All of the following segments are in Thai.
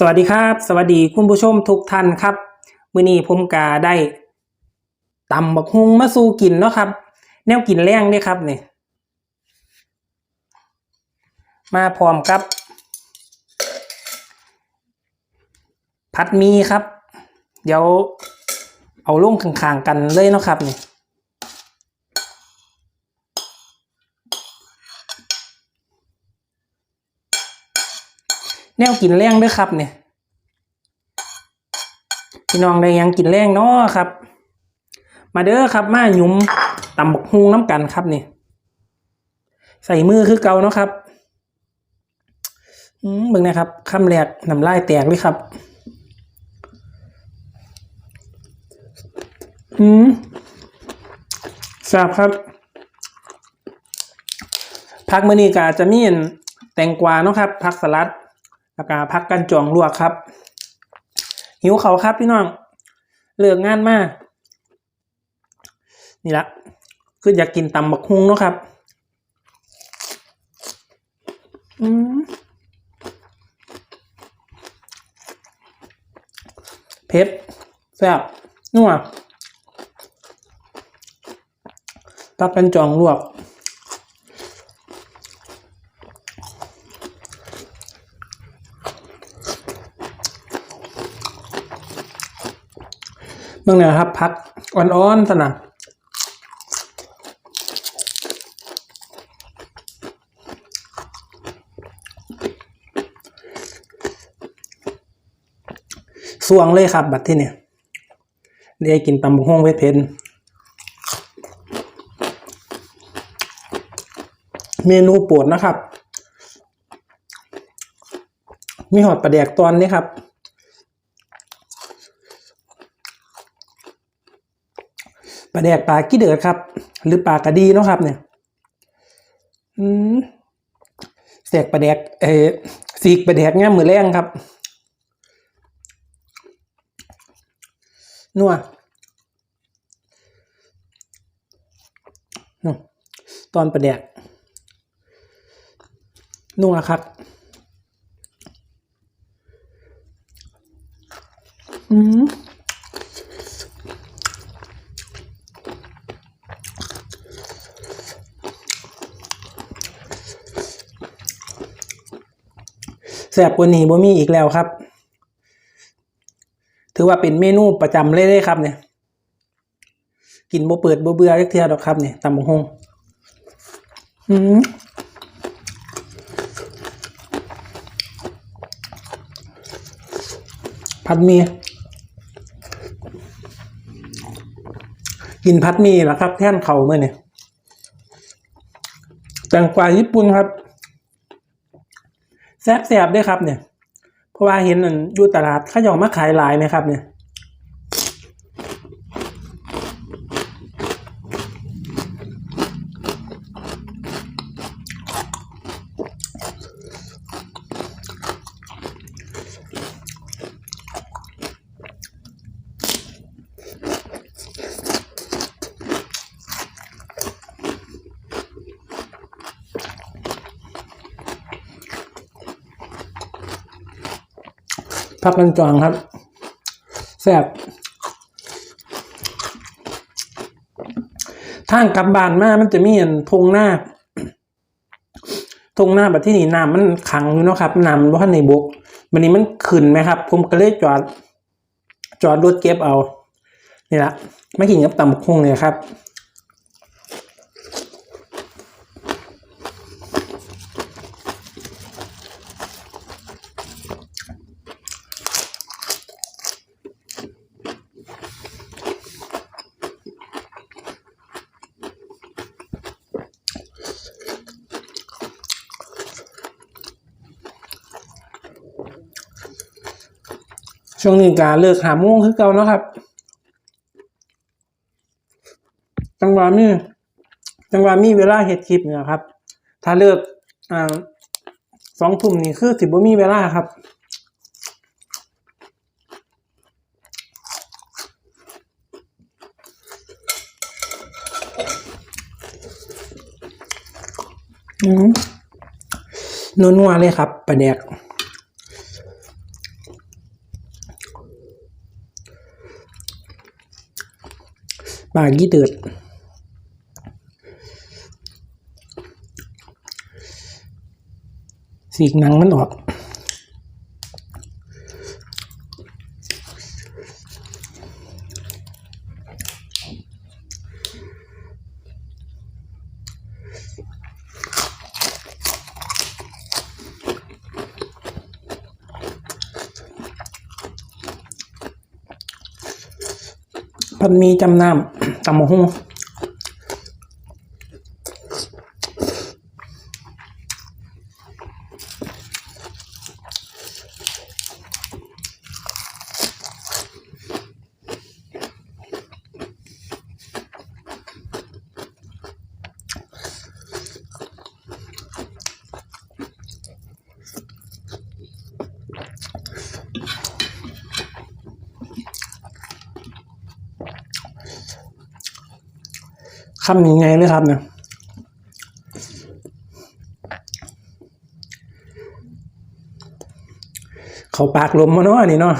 สวัสดีครับ สวัสดีคุณผู้ชมทุกท่านครับมื้อนี้ผมกาได้ตำบักฮุงมาสู่กินเนาะครับ แนวกินแรงเด้ครับเนี่ยมาพร้อมกับผัดมีครับ เดี๋ยวเอาลงข้างๆกันเลยเนาะครับเนี่ย แนวกินแรงเด้อครับเนี่ยพี่น้องได้ยังกินแรงเนาะครับ มาเด้อครับ มาหยุมตำบักฮุงน้ำกันครับนี่ใส่มือคือเก่าเนาะครับอืมเบิ่งนะครับคำแรกน้ำลายแตกเลยครับ อืมทราบครับผักมือนี้ก็จะมีนแตงกวาเนาะครับผักสลัด แล้วก็ผักกันจองลวกครับ หิวเขาครับพี่น้องเลือกงานมาก นี่ละคืออยากกินตำบักฮุงเนาะครับ อืมเผ็ดแซ่บนัวผักกันจองลวก เมื่อไงครับพักอ่อนๆสนะสวงเลยครับ บัดที่เนี่ยได้กินตำบักฮ่องเวทเพนเมนูโปวดนะครับ มีหอดปลาแดกตอนนี้ครับ ลาแดกปลากี้เดือดครับ หรือปลากระดีเนาะครับเนี่ยอืมแสกปลาแดกเออสีกปลาแดกเนี่ยมือแรงครับนัวตอนปลาแดกนัวครับอืม ซ่บกว่านี้บ่มีอีกแล้วครับ ถือว่าเป็นเมนูประจำเลยเลยครับเนี่ยกินบ่เปิดบ่เบื่อจักเทื่อดอกครับเนี่ยตำบักฮงอืมผัดมีกินผัดมีเหรอครับ แท่นเขาเมื่อเนี่ยแตงกวาญี่ปุ่นครับ แซ่บๆด้วยครับเนี่ย เพราะว่าเห็นอยู่ตลาดขายองมาขายหลายไหมครับเนี่ย พักกันจองครับแซ่บทางกลับบ้านมามันจะมีอันทงหน้าทงหน้าแบบที่นี่น้ำมันขังอยู่เนาะครับน้ำมันว่าในบกวันนี้มันขึ้นไหมครับ ผมก็เลยจอด จอดรถเก็บเอา นี่ละไม่กินกับตำบกคงเลยครับ ช่วงนี้การเลิกหาโมงคือเก่าเนาะครับ จังหวะมีจังหวะมีเวลาเฮ็ดคลิปเนี่ยครับ ถ้าเลิกอ่าสองทุ่มนี่คือสิบ่มีเวลาครับนัวๆเลยครับปลาแดก ปากี้เดือดสีกหนังมันออกพันมีจำนำ ตำมะฮุ่ง คำยังไงเลยครับเนี่ยเขาปากลมมาเนาะอันนี่เนาะ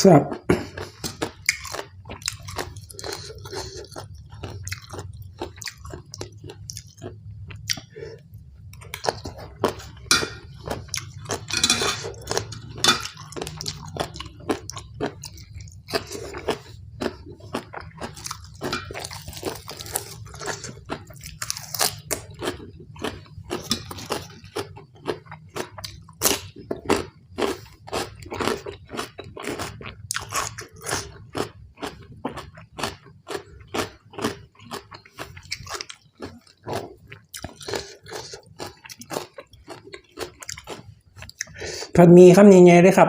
แซ่บ พัดมีคำยังไงเลยครับ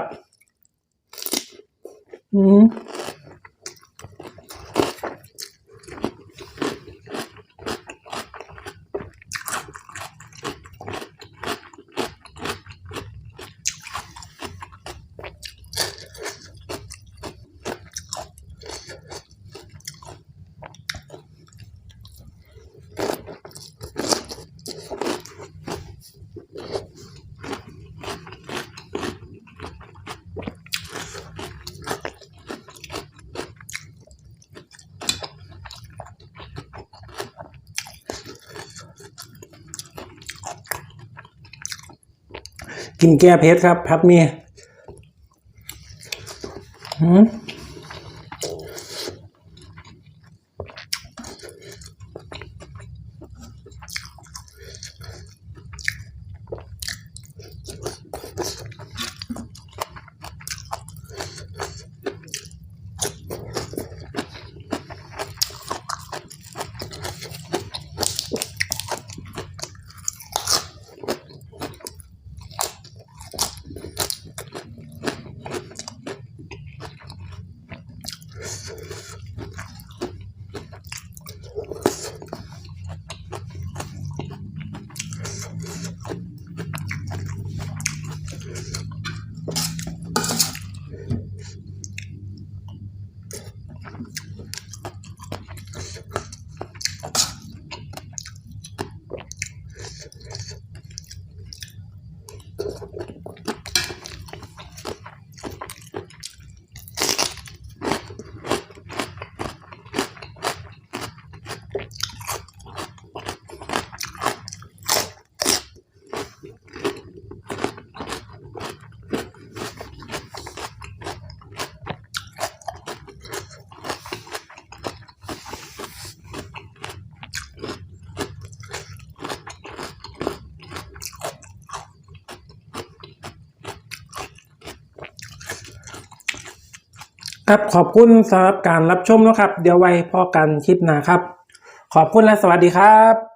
กินแก้เพชรครับพัดเมีอืม ครับขอบคุณสำหรับการรับชมนะครับ เดี๋ยวไว้พอกันคลิปหน้าครับ ขอบคุณและสวัสดีครับ